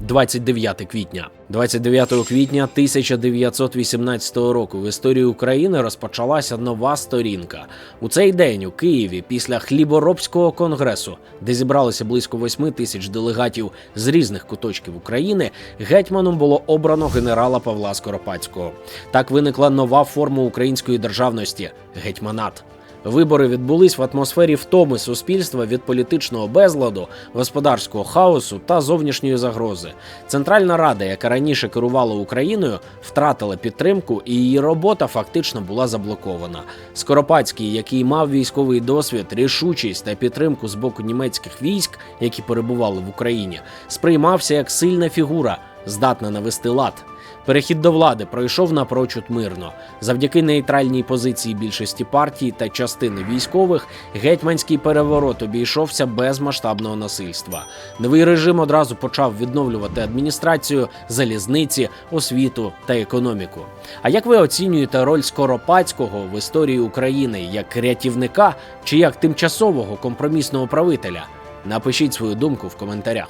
29 квітня. 29 квітня 1918 року в історії України розпочалася нова сторінка. У цей день у Києві після хліборобського конгресу, де зібралося близько 8 тисяч делегатів з різних куточків України, гетьманом було обрано генерала Павла Скоропадського. Так виникла нова форма української державності гетьманат. Вибори відбулись в атмосфері втоми суспільства від політичного безладу, господарського хаосу та зовнішньої загрози. Центральна рада, яка раніше керувала Україною, втратила підтримку, і її робота фактично була заблокована. Скоропадський, який мав військовий досвід, рішучість та підтримку з боку німецьких військ, які перебували в Україні, сприймався як сильна фігура, здатна навести лад. Перехід до влади пройшов напрочуд мирно. Завдяки нейтральній позиції більшості партій та частини військових гетьманський переворот обійшовся без масштабного насильства. Новий режим одразу почав відновлювати адміністрацію, залізниці, освіту та економіку. А як ви оцінюєте роль Скоропадського в історії України як рятівника чи як тимчасового компромісного правителя? Напишіть свою думку в коментарях.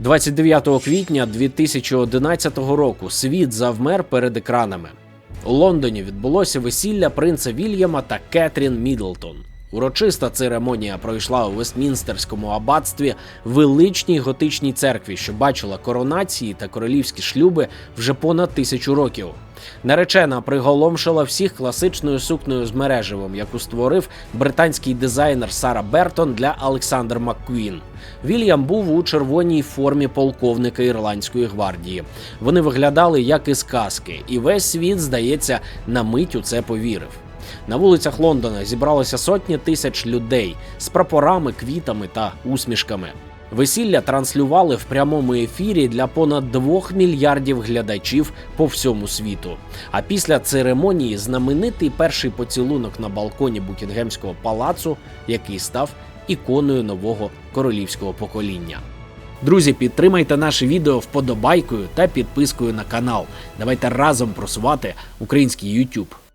29 квітня 2011 року світ завмер перед екранами. У Лондоні відбулося весілля принца Вільяма та Кетрін Мідлтон. Урочиста церемонія пройшла у Вестмінстерському аббатстві, величній готичній церкві, що бачила коронації та королівські шлюби вже понад тисячу років. Наречена приголомшила всіх класичною сукнею з мереживом, яку створив британський дизайнер Сара Бертон для Олександр Маккуін. Вільям був у червоній формі полковника ірландської гвардії. Вони виглядали як із казки, і весь світ, здається, на мить у це повірив. На вулицях Лондона зібралося сотні тисяч людей з прапорами, квітами та усмішками. Весілля транслювали в прямому ефірі для понад 2 мільярдів глядачів по всьому світу. А після церемонії знаменитий перший поцілунок на балконі Букінгемського палацу, який став іконою нового королівського покоління. Друзі, підтримайте наше відео вподобайкою та підпискою на канал. Давайте разом просувати український YouTube.